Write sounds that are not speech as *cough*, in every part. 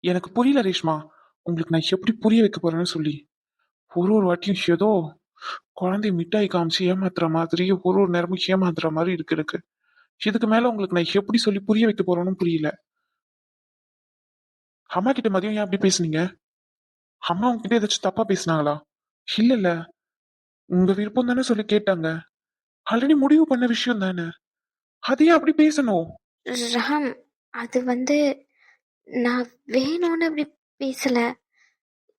எனக்கு புரியல ரேஷ்மா. உங்களுக்கு நான் எப்படி புரிய வைக்க போறேன்னு சொல்லி. ஒரு ஒரு வாட்டியும் ஏதோ குழந்தைய மிட்டாய் காமிச்சு ஏமாத்துற மாதிரி ஒரு ஒரு நேரமும் ஏமாத்துற மாதிரி இருக்கு எனக்கு இதுக்கு மேல உங்களுக்கு நான் எப்படி சொல்லி புரிய வைக்க போறேன்னு புரியல. அம்மா கிட்ட மதியம் ஏன் அப்படி பேசுனீங்க? அம்மா உங்ககிட்ட ஏதாச்சும் தப்பா பேசினாங்களா? இல்ல இல்ல. உங்க விருப்பம் தானே சொல்லி கேட்டாங்க. ஆல்ரெடி முடிவு பண்ண விஷயம் தானே. அதையும் அப்படி பேசணும். ராம் அது வந்து நான் வேணும்னு அப்படி பேசல.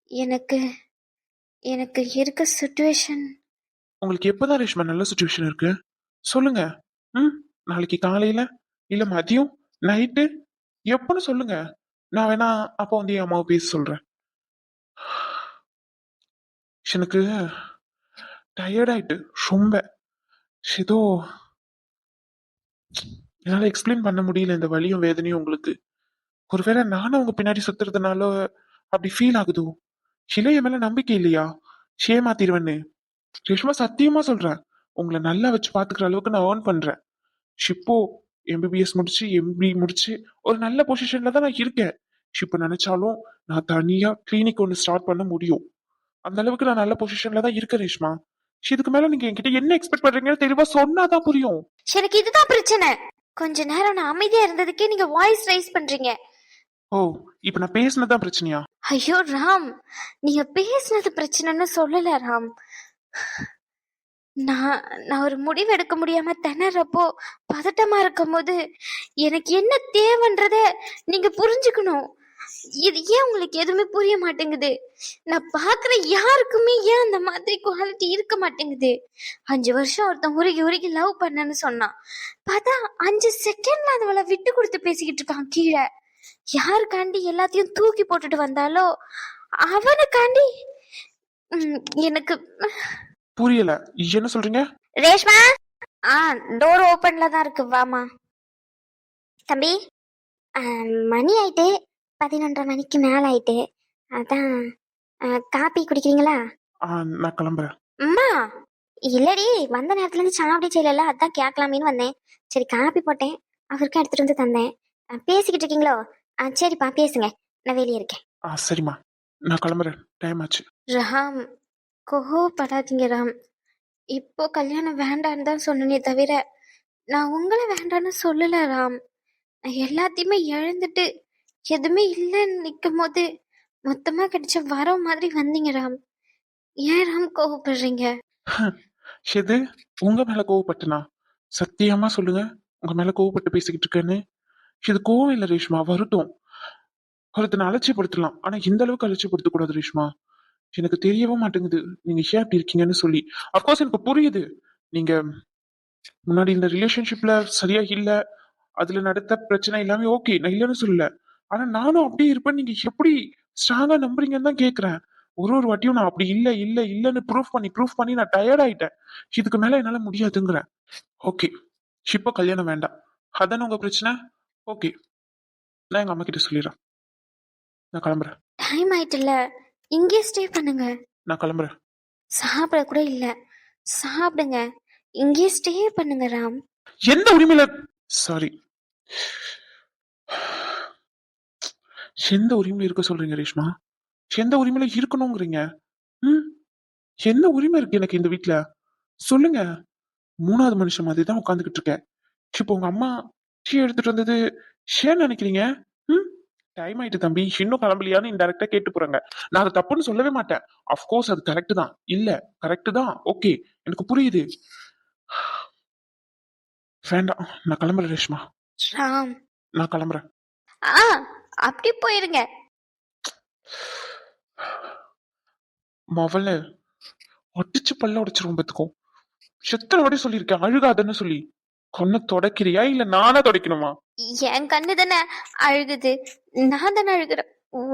எனக்கு எனக்கு இருக்க சுச்சுவேஷன் உங்களுக்கு எப்பதான் ரேஷ்மா நல்ல சுச்சுவேஷன் இருக்கு? சொல்லுங்க. ம்? நாளைக்கு காலையில? இல்ல மதியம்? நைட்டு எப்பன்னு சொல்லுங்க. நான் வேணா அப்போ வந்து என் அம்மாவை பேச சொல்றேன். எனக்கு டயர்டாயிட்டு ரொம்ப. ஏதோ என்னால் எக்ஸ்பிளைன் பண்ண முடியல இந்த வலியும் வேதனையும் உங்களுக்கு. ஒருவேளை நானும் அவங்க பின்னாடி சுத்துறதுனால அப்படி ஃபீல் ஆகுதோ? இல்ல என் மேல நம்பிக்கை இல்லையா? ஏமாத்திருவேன்னு ரேஷ்மா சத்தியமா சொல்றேன். உங்களை நல்லா வச்சு பாத்துக்கிற அளவுக்கு நான் ஏர்ன் பண்றேன். இப்போ எம்பிபிஎஸ் முடிச்சு எம்பி முடிச்சு ஒரு நல்ல பொசிஷன்ல தான் நான் இருக்கேன். இப்போ நினைச்சாலும் நான் தனியா கிளினிக் ஒன்று ஸ்டார்ட் பண்ண முடியும். அந்த அளவுக்கு நான் நல்ல பொசிஷன்ல தான் இருக்கேன் ரேஷ்மா. இதுக்கு மேல நீங்க என்கிட்ட என்ன எக்ஸ்பெக்ட் பண்றீங்கன்னு தெளிவா சொன்னாதான் புரியும். எனக்கு இதுதான் பிரச்சனை. கொஞ்ச நேரம் நான் அமைதியா இருந்ததுக்கே நீங்க வாய்ஸ் ரைஸ் பண்றீங்க. ஓ இப்ப நான் பேசினதான் பிரச்சனையா? ஐயோ ராம் நீங்க பேசுனது பிரச்சனைன்னு சொல்லல ராம். நான் நான் ஒரு முடிவு எடுக்க முடியாம திணறப்போ பதட்டமா இருக்கும் போது எனக்கு என்ன தேவைன்றத நீங்க புரிஞ்சுக்கணும். இது ஏன் உங்களுக்கு எதுவுமே புரிய மாட்டேங்குது? நான் பாக்குற யாருக்குமே ஏன் அந்த மாதிரி குவாலிட்டி இருக்க மாட்டேங்குது? அஞ்சு வருஷம் ஒருத்தன் உருகி உருகி லவ் பண்ணன்னு சொன்னான். பார்த்தா அஞ்சு செகண்ட்ல அதுவளை விட்டு கொடுத்து பேசிக்கிட்டு இருக்கான் கீழே. யாருக்காண்டி எல்லாத்தையும் தூக்கி போட்டுட்டு வந்தாலோ? அவனுக்காண்டி? எனக்கு புரியல. என்ன சொல்றீங்க? ரேஷ்மா? ஆ டோர் ஓப்பன்ல தான் இருக்கு. வாமா தம்பி மணி ஆயிட்டு பதினொன்றரை மணிக்கு மேல ஆயிட்டு. அதான் காப்பி குடிக்கிறீங்களா? நான் கிளம்புறேன். அம்மா இல்லடி வந்த நேரத்துல இருந்து சாப்பிட செய்யல அதான் கேட்கலாமேன்னு வந்தேன். சரி காப்பி போட்டேன். அவருக்கும் எடுத்துட்டு வந்து தந்தேன். பேசிக்கிட்டு இருக்கீங்களோ? ஆ சரிப்பா பேசுங்க. நான் வெளியே இருக்கேன். ஆ சரிம்மா. நான் கிளம்புறேன். டைம் ஆச்சு. ராம் கோவப்படாதீங்க ராம் இப்போ கல்யாணம் வேண்டான்னு தான் சொன்னனே தவிர நான் உங்களை வேண்டான்னு சொல்லல ராம் நான் எல்லாத்தையுமே இழந்துட்டு எதுவுமே இல்லைன்னு நிற்கும் போது மொத்தமா கிடைச்ச வரம் மாதிரி வந்தீங்க ராம் ஏன் ராம் கோவப்படுறீங்க? எது? உங்க மேல கோவப்பட்டனா? சத்தியமா சொல்லுங்க. உங்க மேல கோவப்பட்டு பேசிக்கிட்டு இருக்கேன்னு. இது கோவம் இல்லை ரேஷ்மா வருத்தம். ஒருத்தனை அலட்சியப்படுத்தலாம். ஆனா இந்த அளவுக்கு அலட்சியப்படுத்த கூடாது ரேஷ்மா. எனக்கு தெரியவே மாட்டேங்குது. நீங்க ஏன் அப்படி இருக்கீங்கன்னு சொல்லி. அப்கோர்ஸ் எனக்கு புரியுது. நீங்க முன்னாடி இந்த ரிலேஷன்ஷிப்ல சரியா இல்ல. அதுல நடத்த பிரச்சனை எல்லாமே ஓகே நான் இல்லைன்னு சொல்லல. ஆனா நானும் அப்படியே இருப்பேன். நீங்க எப்படி ஸ்ட்ராங்கா நம்புறீங்கன்னு தான் கேக்குறேன். ஒரு ஒரு வாட்டியும் நான் அப்படி இல்ல இல்ல இல்லன்னு ப்ரூஃப் பண்ணி ப்ரூஃப் பண்ணி நான் டயர்ட் ஆயிட்டேன். இதுக்கு மேல என்னால முடியாதுங்கிறேன். ஓகே இப்போ கல்யாணம் வேண்டாம். அதானே உங்க பிரச்சனை? ஓகே நான் எங்க அம்மா கிட்ட சொல்லிடுறேன். நான் கிளம்புறேன். டைம் ஆயிட்டுல இங்கே ஸ்டே பண்ணுங்க. நான் கிளம்புறேன். சாப்பிட கூட இல்ல. சாப்பிடுங்க. இங்கே ஸ்டே பண்ணுங்க ராம். எந்த உரிமையில? சாரி எந்த உரிமையில இருக்க சொல்றீங்க ரேஷ்மா? எந்த உரிமையில இருக்கணுங்கிறீங்க? ம்? என்ன உரிமை இருக்கு எனக்கு இந்த வீட்ல? சொல்லுங்க. மூணாவது மனுஷன் மாதிரி தான் உட்காந்துக்கிட்டு இருக்கேன். இப்போ உங்க அம்மா டீ எடுத்துட்டு வந்தது. ஏன் நினைக்கிறீங்க? ம்? டைம் ஆயிட்டு தம்பி. இன்னும் கிளம்பலையான்னு இன்டெரக்டா கேட்டு போறாங்க. நான் அதை தப்புன்னு சொல்லவே மாட்டேன். அஃப்கோர்ஸ் அது கரெக்ட் தான். இல்ல கரெக்ட் தான். ஓகே எனக்கு புரியுது. வேண்டாம். நான் கிளம்புறேன் ரேஷ்மா. ராம். நான் கிளம்புறேன். ஆ அப்படி போயிருங்க. மவள ஒட்டிச்சு பல்ல உடைச்சிரும் பத்துக்கும் எத்தனை வாட்டி சொல்லியிருக்கேன்? அழுகாதன்னு சொல்லி. கண்ணை தொடக்கிறியா? இல்ல நானா தொடக்கணுமா? என் கண்ணு தானே அழுகுது. நான் தானே அழுகுறேன்.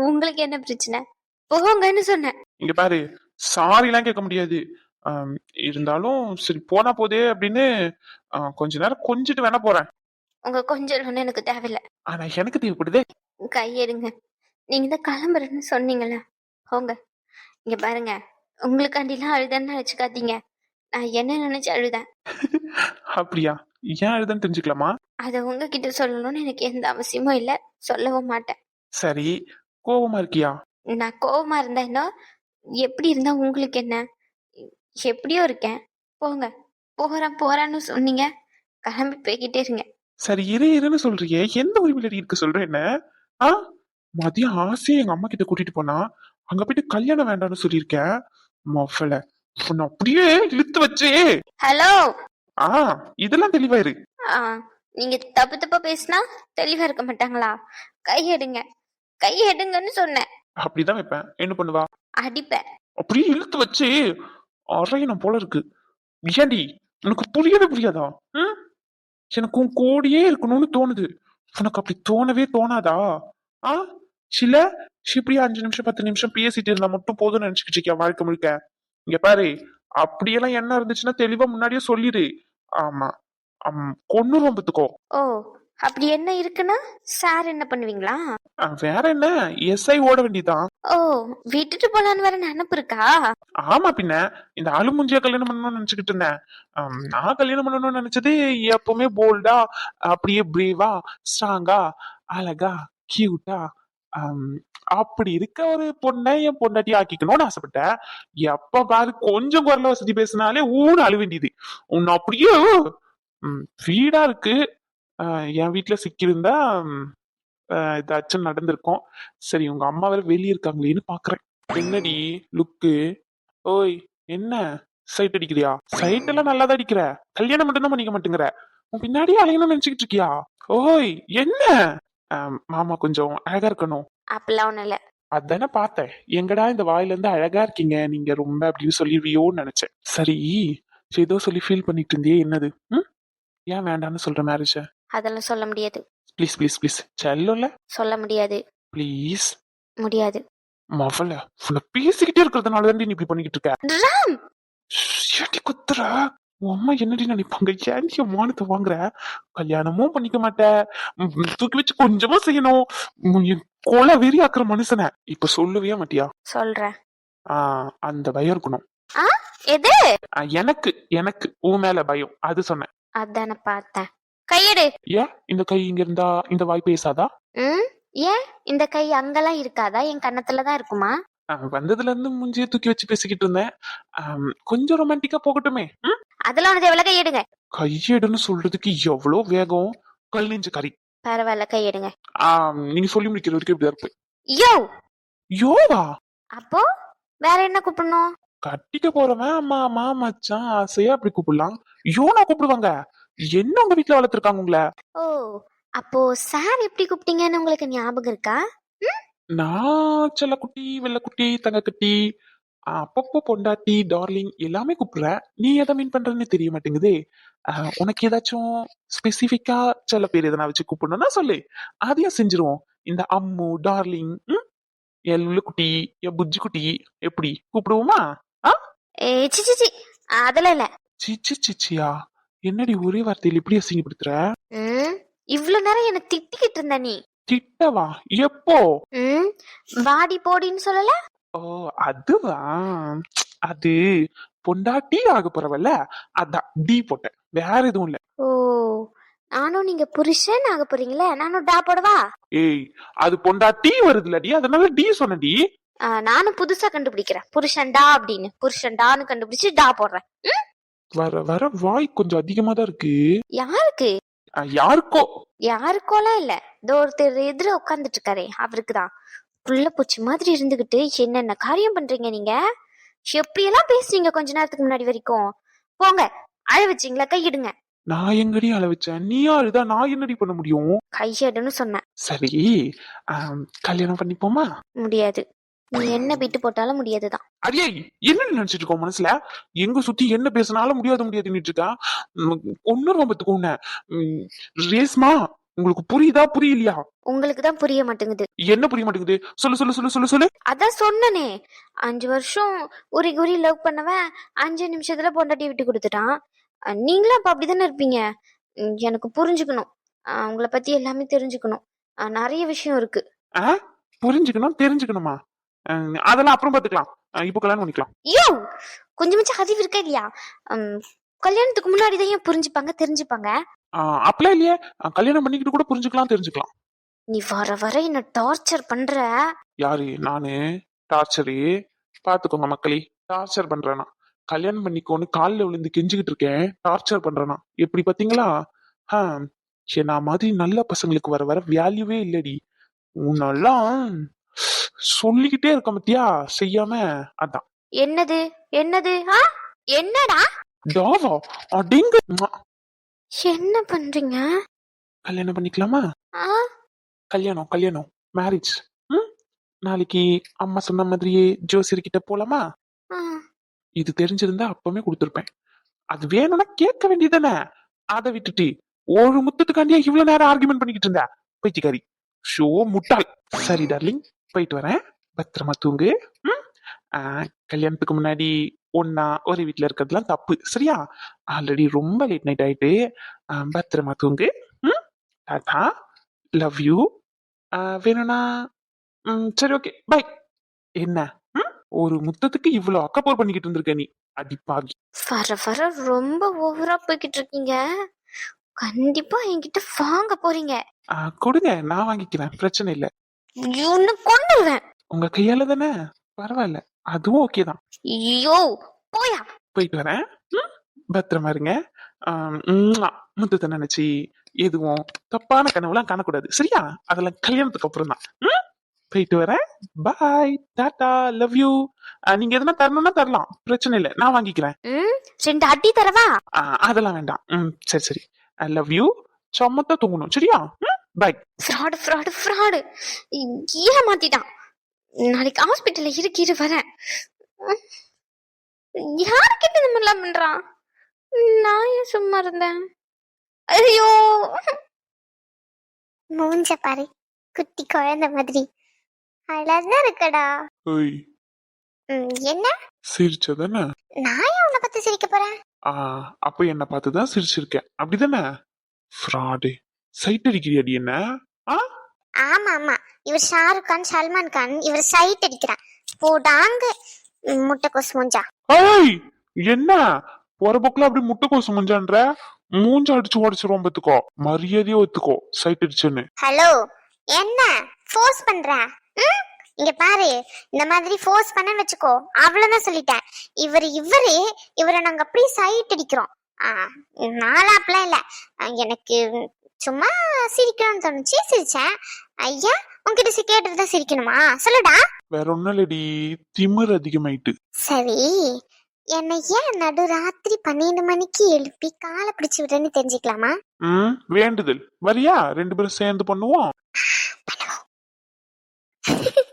உங்களுக்கு என்ன பிரச்சனை? போங்கன்னு சொன்னேன். இங்க பாரு சாரி எல்லாம் கேட்க முடியாது. இருந்தாலும் சரி போனா போதே அப்படின்னு கொஞ்ச நேரம் கொஞ்சிட்டு வேணா போறேன். உங்க கொஞ்சம் எனக்கு தேவையில்ல. ஆனா எனக்கு தேவைப்படுதே. கையெடுங்க. நீங்க தான் கிளம்புறேன்னு சொன்னீங்கல்ல. போங்க. இங்க பாருங்க. உங்களுக்காண்டிலாம் அழுதன்னு நினைச்சுக்காதீங்க. நான் என்ன நினைச்சு அழுதேன்? *laughs* அப்படியா? ஏன் எழுதுன்னு தெரிஞ்சுக்கலாமா? அதை உங்ககிட்ட சொல்லணும்னு எனக்கு எந்த அவசியமும் இல்லை. சொல்லவும் மாட்டேன். சரி கோவமா இருக்கியா? நான் கோவமா இருந்தா என்ன? எப்படி இருந்தா உங்களுக்கு என்ன? எப்படியோ இருக்கேன். போங்க. போறேன் போறேன்னு சொன்னீங்க. கிளம்பி போய்கிட்டே இருங்க. சரி இரு இருன்னு சொல்றியே. எந்த உரிமையில இருக்க சொல்ற என்ன? ஆ? மதியம் ஆசையா எங்க அம்மா கிட்ட கூட்டிட்டு போனா அங்க போயிட்டு கல்யாணம் வேண்டாம்னு சொல்லியிருக்கேன். மொஃபல. உன்னை அப்படியே இழுத்து வச்சே. ஹலோ! ஆ இதெல்லாம் தெளிவாயிரு ஆ நீங்க தப்பு தப்பா பேசினா தெளிவா இருக்க மாட்டாங்களா? கை எடுங்க கை எடுங்கன்னு சொன்னேன். அப்படிதான் வைப்பேன். என்ன பண்ணுவா? அடிப்பேன். அப்படியே இழுத்து வச்சு அரையணும் போல இருக்கு. ஏண்டி உனக்கு புரியவே புரியாதா? ம்? எனக்கு உன் கோடியே இருக்கணும்னு தோணுது. உனக்கு அப்படி தோணவே தோணாதா? ஆ சில இப்படியே அஞ்சு நிமிஷம் பத்து நிமிஷம் பேசிட்டு இருந்தா மட்டும் போதும்னு நினைச்சுக்கிட்டு இருக்கியா வாழ்க்கை முழுக்க? இங்க பாரு அப்படியெல்லாம் என்ன இருந்துச்சுன்னா தெளிவா முன்னாடியே சொல்லிடு. ஆமா. அம், கொன்னுருவோம் பத்துக்கோ. ஓ அப்படி என்ன இருக்குன்னா சார் என்ன பண்ணுவீங்களா? வேற என்ன? எஸ்ஐ ஓட வேண்டியதான் ஓ விட்டுட்டு போலான்னு வர நினப்பு இருக்கா? ஆமா பின்ன. இந்த அழுமுஞ்சியா கல்யாணம் பண்ணணும்னு நினைச்சுக்கிட்டு இருந்தேன். நான் கல்யாணம் பண்ணணும்னு நினைச்சது எப்பவுமே போல்டா அப்படியே பிரேவா ஸ்ட்ராங்கா அழகா கியூட்டா அப்படி இருக்க ஒரு பொண்ணை என் பொண்டாட்டி ஆக்கிக்கணும்னு ஆசைப்பட்டேன். எப்ப பாரு கொஞ்சம் குரல வசதி பேசினாலே ஊன்னு அழு வேண்டியது. உன்னை அப்படியே ம், வீடா இருக்கு. என் வீட்டுல சிக்கியிருந்தா ஏதாச்சும் நடந்திருக்கும். சரி உங்க அம்மா வேற வெளியே இருக்காங்களேன்னு பாக்குறேன். என்னடி லுக்கு ஓய் என்ன? சைட் அடிக்கிறியா? சைட் எல்லாம் நல்லா தான் அடிக்கிற. கல்யாணம் மட்டும் தான் பண்ணிக்க மாட்டேங்கிற. உன் பின்னாடியே அலையணும்னு நினைச்சுக்கிட்டு இருக்கியா? ஓய் என்ன? மாமா கொஞ்சம் அழகா இருக்கணும். அப்பெல்லாம் ஒண்ணும் இல்ல. அதானே பார்த்தேன். எங்கடா இந்த வாயில இருந்து அழகா இருக்கீங்க? நீங்க ரொம்ப அப்படின்னு சொல்லிடுவியோன்னு நினைச்சேன். சரி ஏதோ சொல்லி ஃபீல் பண்ணிட்டு இருந்தியே என்னது? ம்? ஏன் வேண்டாம்னு சொல்ற மேரேஜ அதெல்லாம் சொல்ல முடியாது. ப்ளீஸ் ப்ளீஸ் ப்ளீஸ் செல்லல சொல்ல முடியாது. ப்ளீஸ் முடியாது. மவள உன்னை பேசிக்கிட்டே இருக்கிறதுனால தான் நீ இப்படி பண்ணிக்கிட்டு இருக்க? ஏன்டி குத்துற? உன் அம்மா என்னடி நினைப்பாங்க ஏன்டி என் மானத்தை வாங்குற? கல்யாணமும் பண்ணிக்க மாட்ட. ம், தூக்கி வச்சு கொஞ்சமா செய்யணும். கொலை வெறி ஆக்குற மனுஷனை. இப்ப சொல்லவே மாட்டியா? சொல்றேன். ஆஹ் அந்த பயம் இருக்கணும். எது? எனக்கு எனக்கு உன் மேல பயம். அது சொன்னேன். அதானே பார்த்தேன். கையெடு. ஏன்? இந்த கை இங்க இருந்தா இந்த வாய் பேசாதா? ஏன்? இந்த கை அங்கெல்லாம் இருக்காதா? என் கன்னத்துல தான் இருக்குமா? ஆஹ் வந்ததுல இருந்து மூஞ்சிய தூக்கி வச்சு பேசிக்கிட்டு இருந்தேன். ஆம், கொஞ்சம் ரொமான்டிக்கா போகட்டுமே. ம்? அதெல்லாம் உனது எவ்வளவு கையெடுங்க கையெடுன்னு சொல்றதுக்கு எவ்வளவு வேகம். கல் நெஞ்சு கறி. பரவாயில்ல கையெடுங்க ஆஹ் நீங்க சொல்லி முடிக்கிற வரைக்கும் இப்படிதான் இருப்பேன். யோ! யோவா? அப்போ வேற என்ன கூப்பிடணும்? கட்டிக்க போறவன் அம்மா அம்மா மச்சான் ஆசையா அப்படி கூப்பிடலாம். யோனா கூப்பிடுவாங்க. என்ன உங்க வீட்டுல வளர்த்துருக்காங்க உங்களை? ஓ அப்போ சார் எப்படி கூப்பிட்டீங்கன்னு உங்களுக்கு ஞாபகம் இருக்கா? நான் செல்லக்குட்டி வெள்ளக்குட்டி தங்கக்குட்டி அப்பப்போ பொண்டாட்டி டார்லிங் எல்லாமே கூப்பிடுறேன் நீ எதை மீன் பண்றன்னு தெரிய மாட்டேங்குதே. ஆஹ் உனக்கு ஏதாச்சும் ஸ்பெசிபிக்கா சில பேர் எதனா வச்சு கூப்பிடணும்னா சொல்லு. அதையும் செஞ்சிருவோம். இந்த அம்மு டார்லிங் ம்? என் குட்டி என் புஜ்ஜி குட்டி எப்படி? கூப்பிடுவோமா? ஏ சி சி சி. அதெல்லாம் இல்ல. சிச்சி சிச்சியா என்னடி ஒரே வார்த்தையில் இப்படி அசிங்கப்படுத்துற? ம்? இவ்வளவு நேரம் என்ன திட்டிக்கிட்டு இருந்த நீ. திட்டவா? எப்போ? ம் வாடி போடின்னு சொல்லல? ஓ அதுவா? அது பொண்டாட்டி ஆக போறவல்ல? அதான் டி போட்டேன். வேற எதுவும் இல்ல. ஓ நானும் நீங்க புருஷன் ஆக போறீங்களே? நானும் டா போடவா? ஏய் அது பொண்டாட்டி வருதுலடி அதனால டி சொன்னடி நானும் புதுசா கண்டுபிடிக்கிறேன். புருஷன்டா அப்படின்னு. புருஷன்டான்னு கண்டுபிடிச்சு டா போடுறேன்? வர வர வாய் கொஞ்சம் அதிகமா தான் இருக்கு. யாருக்கு? யாருக்கோ? யாருக்கோலாம் இல்ல. இதோ ஒருத்தர் எதிர உட்கார்ந்துட்டு இருக்காரே அவருக்கு தான். புள்ள பூச்சி மாதிரி இருந்துகிட்டு என்னென்ன காரியம் பண்றீங்க நீங்க? எப்படியெல்லாம் பேசுறீங்க கொஞ்ச நேரத்துக்கு முன்னாடி வரைக்கும்? போங்க அழ வச்சீங்களா? கையிடுங்க நான் எங்கடி அள வச்சேன்? நீ யாருதான் நான் என்னடி பண்ண முடியும்? கையெடுன்னு சொன்னேன். சரி ஆம், கல்யாணம் பண்ணிப்போமா? முடியாது. நீ என்ன விட்டு போட்டாலும் முடியாதுதான். அடியே என்ன நினைச்சிட்டு இருக்கோம் மனசுல? எங்க சுத்தி என்ன பேசினாலும் முடியாது முடியாதுன்னு இருக்கா ஒன்னு பத்துக்கு உம், ரேஸ்மா உங்களுக்கு புரியுதா புரியலையா? உங்களுக்கு தான் புரிய மாட்டேங்குது. என்ன புரிய மாட்டேங்குது? சொல்லு சொல்லு சொல்லு சொல்லு சொல்லு. அதான் சொன்னனே. அஞ்சு வருஷம் உரி குரி லவ் பண்ணவன் அஞ்சு நிமிஷத்துல பொண்டாட்டி விட்டு கொடுத்துட்டான். நீங்களும் அப்ப அப்படிதானே இருப்பீங்க? எனக்கு புரிஞ்சுக்கணும். உங்களை பத்தி எல்லாமே தெரிஞ்சுக்கணும். நிறைய விஷயம் இருக்கு? புரிஞ்சுக்கணும் தெரிஞ்சுக்கணுமா? அதெல்லாம் அப்புறம் பாத்துக்கலாம் இப்போ கல்யாணம் பண்ணிக்கலாம். யோ! கொஞ்சமாச்சும் அறிவு இருக்கா இல்லையா? கல்யாணத்துக்கு முன்னாடி தான் புரிஞ்சுப்பாங்க தெரிஞ்சுப்பாங்க? அஹ், அப்பெல்லாம் இல்லையே. கல்யாணம் பண்ணிக்கிட்டு கூட புரிஞ்சுக்கலாம் தெரிஞ்சுக்கலாம். நீ வர வர என்ன டார்ச்சர் பண்ற? யாரு? நானு. டார்ச்சரு. பாத்துக்கோங்க மக்களே டார்ச்சர் பண்றேனா. கல்யாணம் பண்ணிக்கோன்னு காலில் விழுந்து கெஞ்சிக்கிட்டு இருக்கேன். டார்ச்சர் பண்றேனா. எப்படி பாத்தீங்களா நான் மாதிரி நல்ல பசங்களுக்கு வர வர வேல்யூவே இல்லடி. உன்னெல்லாம் சொல்லிக்கிட்டே இருக்க மத்தியா செய்யாம அதான். என்னது? என்னது? ஆ? என்னடா? டாவா அடிங்க. என்ன பண்றீங்க? கல்யாணம் பண்ணிக்கலாமா? ஆ? கல்யாணம் கல்யாணம். மேரேஜ் ம்? நாளைக்கு அம்மா சொன்ன மாதிரியே ஜோசியர் கிட்ட போலாமா? ஆ. இது தெரிஞ்சிருந்தா அப்பவே கொடுத்துருப்பேன். அது வேணும்னா கேட்க வேண்டியதானே அதை விட்டுட்டு ஒரு முத்தத்துக்காண்டியா இவ்வளவு நேரம் ஆர்குமெண்ட் பண்ணிக்கிட்டு இருந்த? பைத்தியக்காரி ஷோ முட்டாள். சரி டார்லிங் போயிட்டு வரேன். பத்திரமா தூங்கு. கல்யாணத்துக்கு முன்னாடி ஒன்னா ஒரு வீட்ல இருக்கிறதுலாம் தப்பு. சரியா? ஆல்ரெடி ரொம்ப லேட் நைட் ஆயிட்டு பத்திரமா தூங்கு. ம்? டாடா லவ் யூ வேணும்னா சரி ஓகே பை என்ன? ஒரு முத்தத்துக்கு இவ்வளவு அக்கப்போர் பண்ணிக்கிட்டு இருந்திருக்க நீ? அடிப்பாவி. வர வர ரொம்ப ஓவரா போய்கிட்டு இருக்கீங்க. கண்டிப்பா என்கிட்ட வாங்க போறீங்க. கொடுங்க நான் வாங்கிக்கிறேன். பிரச்சனை இல்ல. உன்னை கொண்டுருவேன் உங்க கையால தானே? பரவாயில்ல. அதுவும் ஓகே தான். ஐயோ போயா. போயிட்டு வரேன்? பத்திரமா இருங்க. முத்தத்தை நினைச்சு எதுவும் தப்பான கனவுலாம் காணக்கூடாது. சரியா? அதெல்லாம் கல்யாணத்துக்கு அப்புறம் தான்? போயிட்டு வரேன். பாய் டாடா லவ் யூ நீங்க எதுனா தரணும்னா தரலாம். பிரச்சனை இல்லை. நான் வாங்கிக்கிறேன். ரெண்டு அடி தரவா? அதெல்லாம் வேண்டாம். சரி சரி. ஐ லவ் யூ சொம்மத்தா தூங்கணும். சரியா? பாய் ஃப்ராடு ஃப்ராடு ஃப்ராடு ஏமாத்திட்டான் நாளைக்கு ஹாஸ்பிட்டல்ல இருக்கு இரு வரேன். யாருக்கிட்ட இந்த மாதிரிலாம் பண்றான்? நான் ஏன் சும்மா இருந்தேன்? ஐயோ. மூஞ்ச பாரு குட்டி குழந்தை மாதிரி. அழகா இருக்கடா. என்ன? சிரிச்சதானே? நான் ஏன் உன்னை பத்தி சிரிக்க போறேன்? ஆ அப்ப என்ன பார்த்து தான் சிரிச்சிருக்கேன். அப்படிதானே? ஃப்ராடு சைட் அடிக்கிறியாடி என்ன? ஆ? ஆமா ஆமா இவர் ஷாருக் கான் சல்மான் கான் இவர் சைட் அடிக்கிறான் போடாங்க. முட்டைக்கோஸ் மூஞ்சா. ஏய் என்ன? போற போக்குல அப்படி முட்டைக்கோசு முஞ்சான்ற? மூஞ்ச அடிச்சு உடச்சிருவோம் பத்துக்கோ. மரியாதையா ஒத்துக்கோ சைட் அடிச்சுன்னு. ஹலோ என்ன? ஃபோர்ஸ் பண்ற? ம்? இங்க பாரு. இந்த மாதிரி ஃபோர்ஸ் பண்ண வச்சுக்கோ. அவ்வளவுதான் சொல்லிட்டேன். இவர் இவரு இவரை நாங்க அப்படியே சைட் அடிக்கிறோம். ஆ, நாளாப்லாம் இல்ல. ஆ, எனக்கு சும்மா சிரிக்கணும்னு தோணுச்சு. சிரிச்சேன். ஐயா உன்கிட்ட சி கேட்டுட்டு தான் சிரிக்கணுமா? சொல்லுடா. வேற ஒண்ணும் இல்லடி. திமிர் அதிகமாயிட்டு. சரி. என்னை ஏன் நடு ராத்திரி பன்னெண்டு மணிக்கு எழுப்பி காலை பிடிச்சு விடுறேன்னு தெரிஞ்சுக்கலாமா? ம் வேண்டுதல். வரியா? ரெண்டு பேரும் சேர்ந்து பண்ணுவோம். *laughs*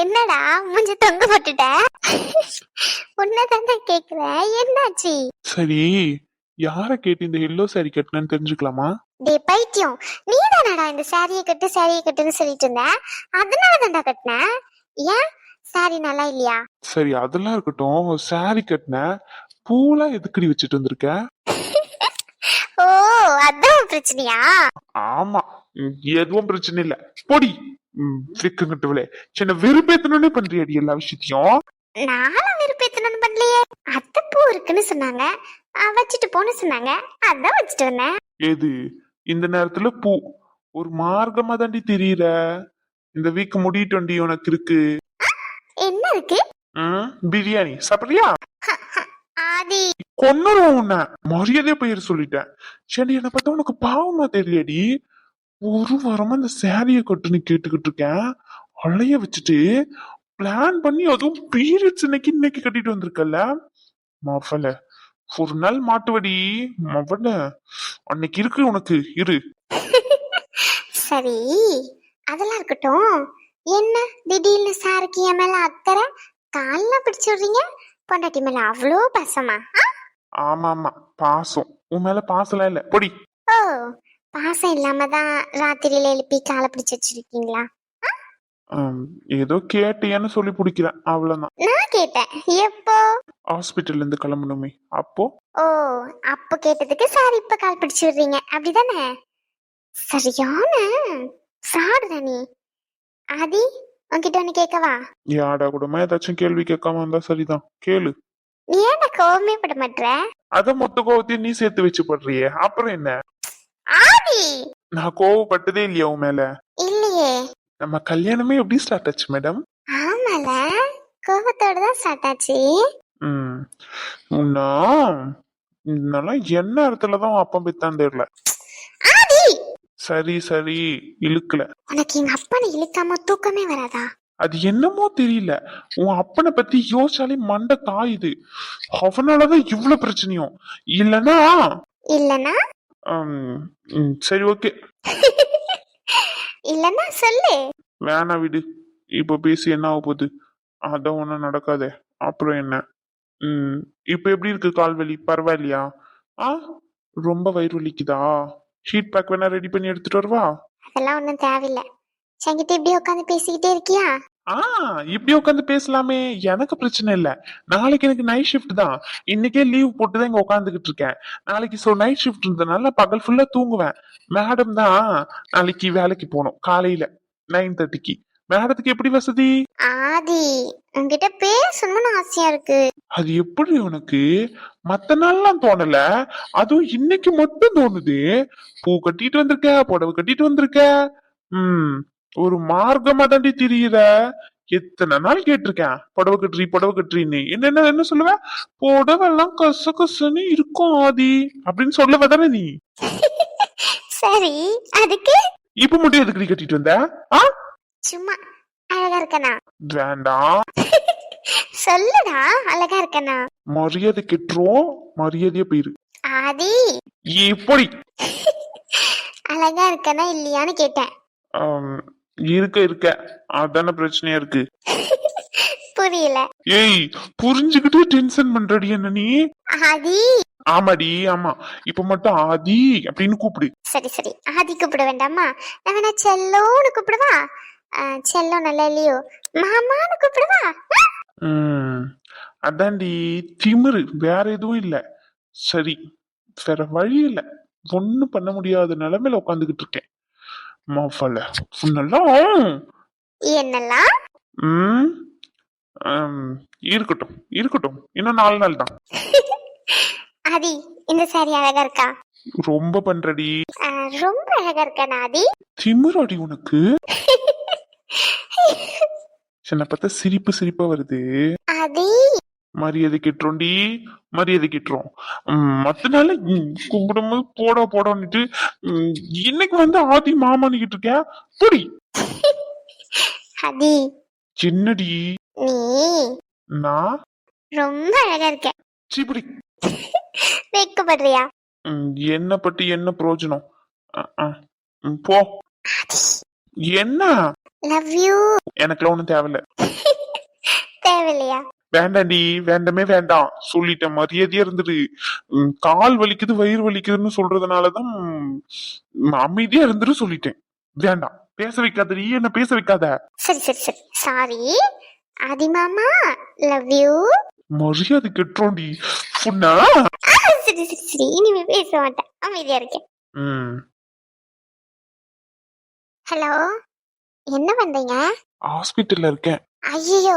என்னடா மூஞ்ச தொங்க போட்டுட்ட? *laughs* உன்னதாங்க கேக்குறேன். என்னாச்சு? சரி. யார கேட்டு இந்த எல்லோ சாரி கட்டினு தெரிஞ்சுக்கலாமா? டே பைத்தியம். நீ தானடா இந்த சாரியை கட்டு சாரியை கட்டுன்னு சொல்லிட்டு இருந்த? அதனால தான்டா கட்டினேன் ஏன்? சாரி நல்லா இல்லையா? சரி அதெல்லாம் இருக்கட்டும். சாரி கட்டின. பூலாம் எதுக்கடி வச்சுட்டு வந்திருக்க? ஓ அதான் பிரச்சனையா? ஆமா. எதுவும் பிரச்சனை இல்ல. பொடி. விக்கங்கட்டவளே சின்ன வெறுப்பேத்தனே பண்றியாடி எல்லா விஷயத்தையும்? நானும் பண்ணலையே அத்தை பூ இருக்குன்னு சொன்னாங்க. வச்சுட்டு போன்னு சொன்னாங்க. அதான் வச்சுட்டு வந்தேன். எது? இந்த நேரத்துல பூ. ஒரு மார்க்கமா தாண்டி தெரியற. இந்த வீக் முடியிட்டோண்டி உனக்கு இருக்கு. என்ன இருக்கு? ம், பிரியாணி. சாப்பிடுறியா ஆதி. கொன்னுருவோம் உன்னை. மரியாதையா பெயர் சொல்லிட்டேன். சரி என்ன பார்த்தா உனக்கு பாவமா தெரியலடி. ஒரு வாரமா இந்த சாரிய கட்டுன்னு கேட்டுக்கிட்டு இருக்கேன். அலைய வச்சுட்டு பிளான் பண்ணி அதுவும் பீரியட்ஸ் இன்னைக்கு இன்னைக்கு கட்டிட்டு வந்திருக்கல மவல ஒரு நாள் மாட்டுவடி மவல அன்னைக்கு இருக்கு உனக்கு இரு. சரி அதெல்லாம் இருக்கட்டும். என்ன திடீர்னு சாருக்கு என் மேல அக்கறை? கால்லாம் பிடிச்சு விடுறீங்க? பொண்டாட்டி மேல அவ்வளோ பாசமா? ஆமா ஆமா பாசம். உன் மேல பாசம்லாம் இல்ல. பொடி. ஓ பாசம் இல்லாம தான் ராத்திரியில எழுப்பி காலை பிடிச்சு வச்சிருக்கீங்களா? ஆம், ஏதோ கேட்டியான்னு சொல்லி பிடிக்கிறேன். அவ்வளவுதான். நான் கேட்டேன். எப்போ? ஹாஸ்பிட்டல்ல இருந்து கிளம்பணுமே. அப்போ? ஓ அப்போ கேட்டதுக்கு சார் இப்ப கால் பிடிச்சு விடுறீங்க. அப்படிதானே? சரியான ஃப்ராடு தானே? ஆதி உன்கிட்ட ஒண்ணு கேட்கவா? யாடா கூடமா ஏதாச்சும் கேள்வி கேட்காம இருந்தா சரிதான். கேளு. நீ ஏன்டா கோவமே பட மாட்ற? அத மொத்த கோவத்தையும் நீ சேர்த்து வச்சு படுறியே அப்புறம் என்ன? ஆதி! நான் கோவப்பட்டதே இல்லையா உன் மேல? இல்லையே. நம்ம கல்யாணமே எப்படி ஸ்டார்ட் ஆச்சு மேடம் ஆமால. கோபத்தோட தான் ஸ்டார்ட் ஆச்சு. ம். உன்னா இதெல்லாம் என்ன இடத்துல தான் அப்பா பெத்தான் தெரியல. ஆதி! சரி சரி இழுக்கல. உனக்கு எங்க அப்பனை இழுக்காம தூக்கமே வராதா? அது என்னமோ தெரியல. உன் அப்பனை பத்தி யோசிச்சாலே மண்டை காயுது. அவனாலதான் இவ்வளவு பிரச்சனையும். இல்லனா? இல்லனா? சரி ஓகே. *laughs* இல்லனா சொல்லு. வேணாம் விடு. இப்போ பேசி என்ன ஆக போகுது? அதான் ஒன்றும் நடக்காதே. அப்புறம் என்ன? ம். இப்போ எப்படி இருக்கு கால் வலி பரவாயில்லையா? ஆ? ரொம்ப வயிறு வலிக்குதா? ஷீட் பேக் வேணா ரெடி பண்ணி எடுத்துட்டு வரவா? அதெல்லாம் ஒண்ணும் தேவையில்ல. என்கிட்ட இப்படி உட்காந்து பேசிக்கிட்டே இருக்கியா? ஆ இப்படி உட்காந்து பேசலாமே. எனக்கு பிரச்சனை இல்ல. நாளைக்கு எனக்கு நைட் ஷிஃப்ட் தான். இன்னைக்கே லீவ் போட்டு தான் இங்க உட்காந்துக்கிட்டு இருக்கேன். நாளைக்கு ஸோ நைட் ஷிஃப்ட் இருந்ததுனால பகல் ஃபுல்லா தூங்குவேன். மேடம் தான் நாளைக்கு வேலைக்கு போகணும். காலையில நைன் தேர்ட்டிக்கு மேடத்துக்கு எப்படி வசதி? ஆதி உன்கிட்ட பேசணும்னு ஆசையா இருக்கு. அது எப்படி உனக்கு? மத்த நாள்லாம் தோணல. அதுவும் இன்னைக்கு மட்டும் தோணுது. பூ கட்டிட்டு வந்திருக்க புடவை கட்டிட்டு வந்திருக்க. ம். ஒரு மார்க்கமா தாண்டி திரியிற எத்தனை நாள் கேட்டிருக்கேன். புடவை கட்டுறி புடவை கட்டுறின்னு. என்னென்ன என்ன சொல்லுவ? புடவை எல்லாம் கச கசன்னு இருக்கும் ஆதி. அப்படின்னு சொல்லுவ தானே நீ? சரி அதுக்கு? இப்ப மட்டும் எதுக்கு கட்டிட்டு வந்த? ஆ? சும்மா அழகா இருக்கனா வேண்டாம் சொல்லுடா அழகா இருக்கனா மரியாதை கெட்டுரும். மரியாதையா போயிரு. ஆதி. எப்படி அழகா இருக்கனா இல்லையான்னு கேட்டேன். இருக்க இருக்க. அதான பிரச்சனையா இருக்கு. புரியல. ஏய் புரிஞ்சுக்கிட்டு டென்ஷன் பண்றடி என்ன நீ? ஆதி. ஆமாடி ஆமா. இப்ப மட்டும் ஆதி அப்படின்னு கூப்பிடு. சரி சரி. ஆதி கூப்பிட வேண்டாமா? நான் வேணா செல்லோன்னு கூப்பிடுவா? ஆ, செல்லம் நல்லா இல்லையோ? மாமான்னு கூப்பிடுவா? அதான்டி. திமிரு வேற எதுவும் இல்ல. சரி வேற வழி இல்ல. ஒண்ணும் பண்ண முடியாத நிலைமையில உட்காந்துக்கிட்டு இருக்கேன். மாஃபல உன்னெல்லாம் என்னெல்லாம்? ம் இருக்கட்டும் இருக்கட்டும். இன்னும் நாலு நாள் தான். *laughs* ஆதி இந்த சாரி அழகா இருக்கா? ரொம்ப பண்றடி. ரொம்ப அழகா இருக்கா ஆதி திமிராடி உனக்கு. *laughs* சின்ன பார்த்தா சிரிப்பு சிரிப்பா வருது. ஆதி. மரியாதை கிட்டுறோண்டி மரியாதை கிட்டுறோம் மத்த நாள் கும்பிடும்போது போடா போடான்னுட்டு இன்னைக்கு வந்து ஆதி மாமானிக்கிட்டு இருக்க. புடி. ஆதி சின்னடி. நீ. ரொம்ப நான் அழகா இருக்க. சிபிடி. வெக்கப்படுறியா என்ன பத்தி என்ன பிரயோஜனம் போ. என்ன? லவ் யூ எனக்குலாம் ஒண்ணும் தேவையில்ல. *laughs* தேவையில்லையா? வேண்டாண்டி வேண்டமே வேண்டாம். சொல்லிட்டேன். மரியாதையா இருந்துடு. ம், கால் வலிக்குது வயிறு வலிக்குதுன்னு சொல்றதுனாலதான் அமைதியா இருந்துட்டு சொல்லிட்டேன். வேண்டாம். பேச வைக்காதடி என்ன பேச வைக்காத? சரி சரி சரி. சாரி ஆதி மாமா லவ் யூ மரியாதை கெட்டுறோண்டி. புண்ணா? சரி சரி சரி. இனிமே பேச மாட்டேன். அமைதியா இருக்கேன். ஹலோ என்ன பண்றீங்க? ஹாஸ்பிட்டல்ல இருக்கேன். ஐயோ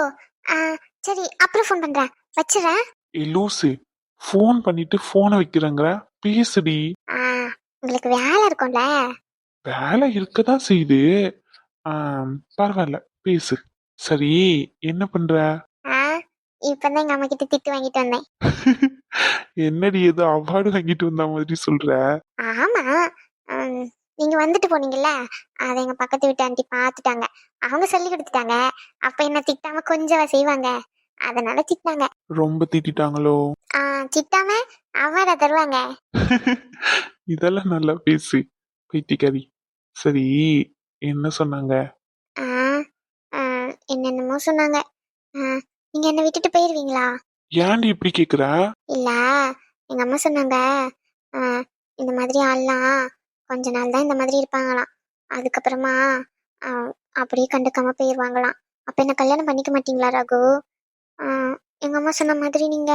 சரி அப்புறம் ஃபோன் பண்றேன். வச்சுறேன் ஏ லூசு ஃபோன் பண்ணிட்டு போனை வைக்கிறேங்கிற? பேசுடி. ஆ, உங்களுக்கு வேலை இருக்கும்ல? வேலை இருக்கதான் செய்யுது. ஆம், பரவாயில்ல பேசு. சரி என்ன பண்ற? ஆ இப்பதான் எங்க அம்மா கிட்ட திட்டு வாங்கிட்டு வந்தேன். *laughs* என்னடி ஏதோ அவார்டு வாங்கிட்டு வந்த மாதிரி சொல்ற? ஆமா ம், நீங்க வந்துட்டு போனீங்கல்ல? அதை எங்க பக்கத்து வீட்டு ஆண்டி பார்த்துட்டாங்க. அவங்க சொல்லி கொடுத்துட்டாங்க. அப்ப என்ன திட்டாம கொஞ்சம் செய்வாங்க? அதனால திட்டினாங்க. ரொம்ப திட்டாங்களோ ஆ திட்டாம அவார்டை தருவாங்க. *laughs* இதெல்லாம் நல்லா பேசு. பைத்தியக்காரி சரி என்ன சொன்னாங்க? ஆ ஆ, என்னென்னமோ சொன்னாங்க. ஆ, நீங்க என்ன விட்டுட்டு போயிருவீங்களா? ஏன்டி இப்படி கேக்குற? இல்ல எங்க அம்மா சொன்னாங்க. ஆ, இந்த மாதிரி ஆள்லாம் கொஞ்ச நாள் தான் இந்த மாதிரி இருப்பாங்களாம். அதுக்கப்புறமா ஆ, அப்படியே கண்டுக்காம போயிருவாங்களாம். அப்ப என்ன கல்யாணம் பண்ணிக்க மாட்டீங்களா ரகு? ஆ, எங்க அம்மா சொன்ன மாதிரி நீங்க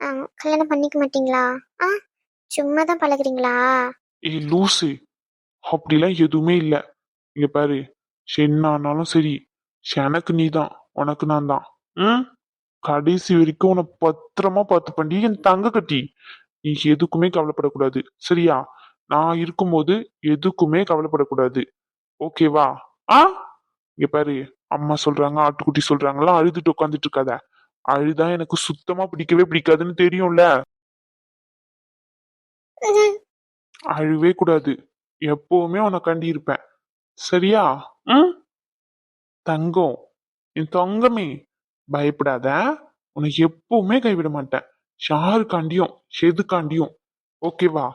ஆ, கல்யாணம் பண்ணிக்க மாட்டீங்களா? ஆ சும்மா தான் பழகுறீங்களா? ஏய் லூசு. அப்படிலாம் எதுவுமே இல்ல. இங்க பாரு என்ன ஆனாலும் சரி எனக்கு நீ தான் உனக்கு நான் தான் ம்? கடைசி வரைக்கும் உன்னை பத்திரமா பார்த்து பண்ணி என் தங்க கட்டி. நீ எதுக்குமே கவலைப்படக்கூடாது. சரியா? நான் இருக்கும்போது எதுக்குமே கவலைப்படக்கூடாது. ஓகேவா? ஆ? இங்க பாரு அம்மா சொல்றாங்க ஆட்டுக்குட்டி சொல்றாங்கலாம் அழுதுட்டு உட்காந்துட்டு இருக்காத. அழுதா எனக்கு சுத்தமா பிடிக்கவே பிடிக்காதுன்னு தெரியும்ல. அழுவே கூடாது. எப்பவுமே உனக்காண்டி இருப்பேன் சரியா? தங்கம். என் தங்கமே பயப்படாத. உனக்கு எப்பவுமே கைவிட மாட்டேன். யாருக்காண்டியும் எதுக்காண்டியும் ஓகேவா?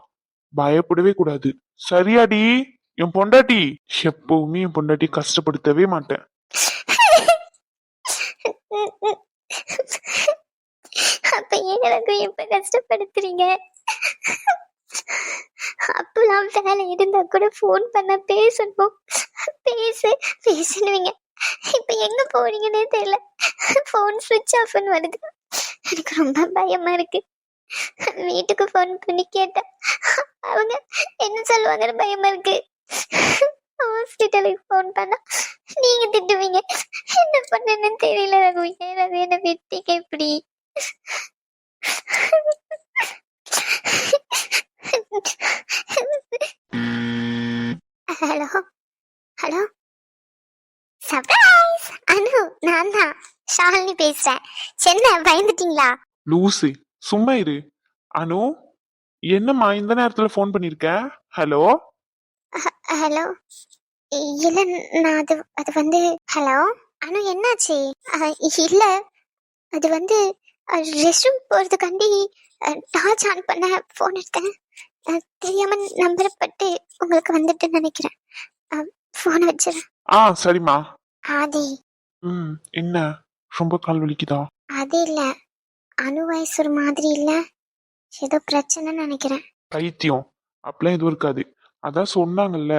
பயப்படவே கூடாது. சரியாடி என் பொண்டாட்டி? எப்பவுமே என் பொண்டாட்டி கஷ்டப்படுத்தவே மாட்டேன். *laughs* எனக்கு இப்ப கஷ்டப்படுத்துறீங்க? அப்பெல்லாம் வேலை இருந்தா கூட ஃபோன் பண்ண பேசணும். பேசு பேசுனுவீங்க. இப்ப எங்க போறீங்கன்னே தெரியல. ஃபோன் சுவிட்ச் ஆஃப்னு வருது. எனக்கு ரொம்ப பயமா இருக்கு. வீட்டுக்கு ஃபோன் பண்ணி கேட்டா அவங்க என்ன சொல்லுவாங்கன்னு பயமா இருக்கு. ஹாஸ்பிட்டலுக்கு ஃபோன் பண்ணா நீங்க திட்டுவீங்க. என்ன பண்ணுன்னு தெரியல ரகு. ஏன் ரகு என்ன விட்டீங்க இப்படி? ஹலோ ஹலோ சர்ப்ரைஸ் அனு நான் தான். ஷாலினி பேசுறேன். சென்னை பயந்துட்டீங்களா? லூசு சும்மா இரு. அனு என்னம்மா இந்த நேரத்துல ஃபோன் பண்ணிருக்க? ஹலோ? ஹலோ இல்ல நான் அது அது வந்து ஹலோ? அனு என்னாச்சு? இல்ல. அது வந்து ரெஸ்ட் ரூம் போறதுக்காண்டி டார்ச் ஆன் பண்ண ஃபோன் எடுத்தேன். தெரியாம நம்பர் பட்டு உங்களுக்கு வந்துட்டு நினைக்கிறேன். ஃபோனை வச்சிடறேன் ஆ சரிம்மா. ஆதி. ம் என்ன? ரொம்ப கால் வலிக்குதா? அது இல்ல. அணு வயசு ஒரு மாதிரி இல்ல. ஏதோ பிரச்சனைன்னு நினைக்கிறேன். பைத்தியம். அப்பெல்லாம் எதுவும் இருக்காது. அதான் சொன்னாங்கல்ல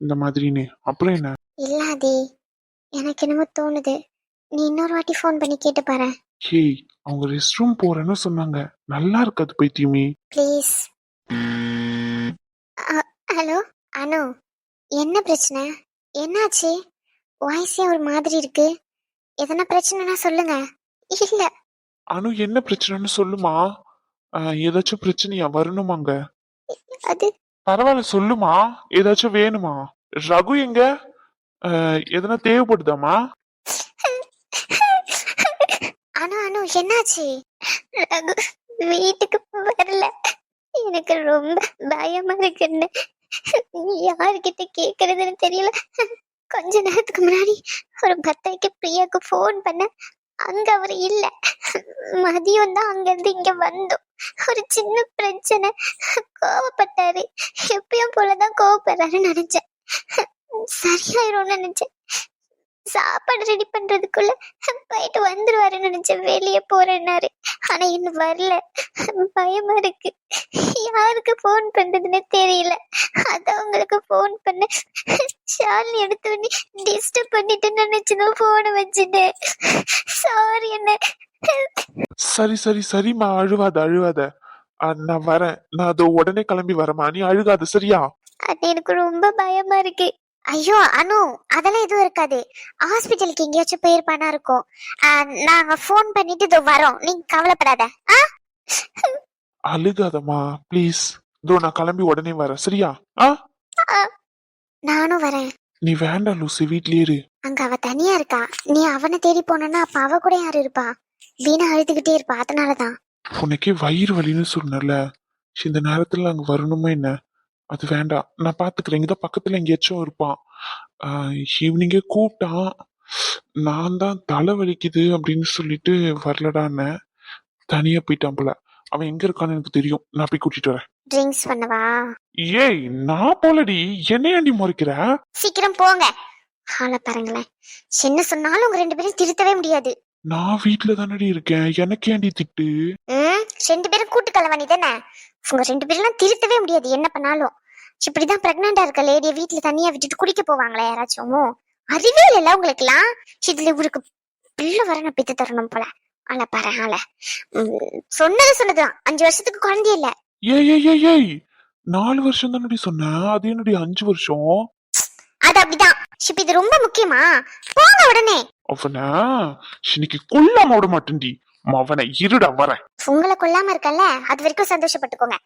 இந்த மாதிரின்னு. அப்புறம் என்ன? இல்ல ஆதி. எனக்கு என்னமோ தோணுது. நீ இன்னொரு வாட்டி ஃபோன் பண்ணி கேட்டு பாரு. ஹேய் அவங்க ரெஸ்ட் ரூம் போறேன்னு சொன்னாங்க. நல்லா இருக்காது பைத்தியமே ப்ளீஸ் ஹலோ அனு என்ன பிரச்சனை? என்னாச்சு? வாய்ஸே ஒரு மாதிரி இருக்கு. எதனா பிரச்சனைனா சொல்லுங்க. இல்ல. அனு என்ன பிரச்சனைன்னு சொல்லுமா? ஏதாச்சும் பிரச்சனையா? வரணுமாங்க? அது பரவாயில்ல சொல்லுமா. ஏதாச்சும் வேணுமா? ரகு எங்க? எதனா தேவைப்படுதாமா? அனு அனு என்னாச்சு? ரகு வீட்டுக்கு வரல. எனக்கு ரொம்ப பயமா இருக்குன்னு யார்கிட்ட கேக்குறதுன்னு தெரியல. கொஞ்ச நேரத்துக்கு முன்னாடி ஒரு பர்த்டேக்கு பிரியாக்கு ஃபோன் பண்ண. அங்க அவர் இல்ல. மதியம் தான் அங்க இருந்து இங்க வந்தோம். ஒரு சின்ன பிரச்சனை. கோவப்பட்டாரு. எப்பயும் போலதான் கோவப்படுறாருன்னு நினைச்சேன். சரியாயிரும்னு நினைச்சேன். சாப்பாடு ரெடி பண்றதுக்குள்ள போயிட்டு வந்துருவாருன்னு நினைச்சேன் வெளியே போறேன்னாரு. ஆனா இன்னும் வரல. பயமா இருக்கு. யாருக்கு ஃபோன் பண்றதுன்னு தெரியல. அதான் உங்களுக்கு ஃபோன் பண்ண ஷாலினி எடுத்து உடனே டிஸ்டர்ப் பண்ணிட்டு நினைச்சுதான் போனை வச்சுட்டேன். சாரி என்ன சரி சரி சரிம்மா. அழுவாத அழுவாத. நான் வரேன். நான் அதோ உடனே கிளம்பி வரேம்மா. நீ அழுகாத சரியா? அது எனக்கு ரொம்ப பயமா இருக்கு. ஐயோ அனு அதெல்லாம் எதுவும் இருக்காது. ஹாஸ்பிட்டலுக்கு எங்கேயாச்சும் போயிருப்பானா இருக்கும். நாங்க ஃபோன் பண்ணிட்டு இதோ வரோம். நீங்க கவலைப்படாத. ஆ? அழுகாதம்மா ப்ளீஸ் இதோ நான் கிளம்பி உடனே வரேன். சரியா? ஆ? நானும் வரேன். நீ வேண்டாம் லூசி. வீட்லயே இரு. அங்க அவ தனியா இருக்கா? நீ அவனை தேடி போனா அப்ப அவ கூட யாரு இருப்பா? வீணா அழுதுகிட்டே இருப்பா. அதனாலதான். உனக்கே வயிறு வலின்னு சொன்னல இந்த நேரத்துல அங்க வரணுமா என்ன? அது வேண்டாம். நான் பாத்துக்கிறேன். இங்கதான் பக்கத்துல எங்கேயாச்சும் இருப்பான். ஈவினிங்கே கூப்பிட்டான். நான் தான் தலை வலிக்குது அப்படின்னு சொல்லிட்டு வரலடான்னு தனியா போயிட்டான் போல. அவன் எங்க இருக்கான்னு எனக்கு தெரியும். நான் போய் கூட்டிட்டு வரேன். ட்ரிங்க்ஸ் பண்ணவா? ஏய் நான் போலடி. என்னையாண்டி முறைக்கிற? சீக்கிரம் போங்க. ஆள பாருங்களேன். என்ன சொன்னாலும் உங்க ரெண்டு பேரும் திருத்தவே முடியாது. நான் வீட்டுல தானடி இருக்கேன். எனக்கு ஏன்டி திட்டு? ம் ரெண்டு பேரும் கூட்டு கலவாணி தானே? உங்க ரெண்டு பேரும் திருத்தவே முடியாது. என்ன பண்ணாலும். இப்படிதான் பிரெக்னண்டா இருக்க லேடிய வீட்டுல தனியா விட்டுட்டு குடிக்க போவாங்களா யாராச்சும்? அறிவே இல்லைல்ல உங்களுக்குலாம் இதுல இவருக்கு பிள்ளை வர நான் பித்து தரணும் போல. ஆள பாரு ஆள. சொன்னது சொன்னதுதான் அஞ்சு வருஷத்துக்கு குழந்தை இல்ல. ஏய் ஏய் ஏய் ஏய். நாலு வருஷம் தானடி சொன்னேன் அது என்னடி அஞ்சு வருஷம்? அது அப்படிதான். இப்ப இது ரொம்ப முக்கியமா? போங்க உடனே. அவனை இன்னைக்கு கொல்லாம விட மாட்டேன்டி. அவனை இருடா வரேன். உங்களை கொல்லாம இருக்கல்ல? அது வரைக்கும் சந்தோஷப்பட்டுக்கோங்க.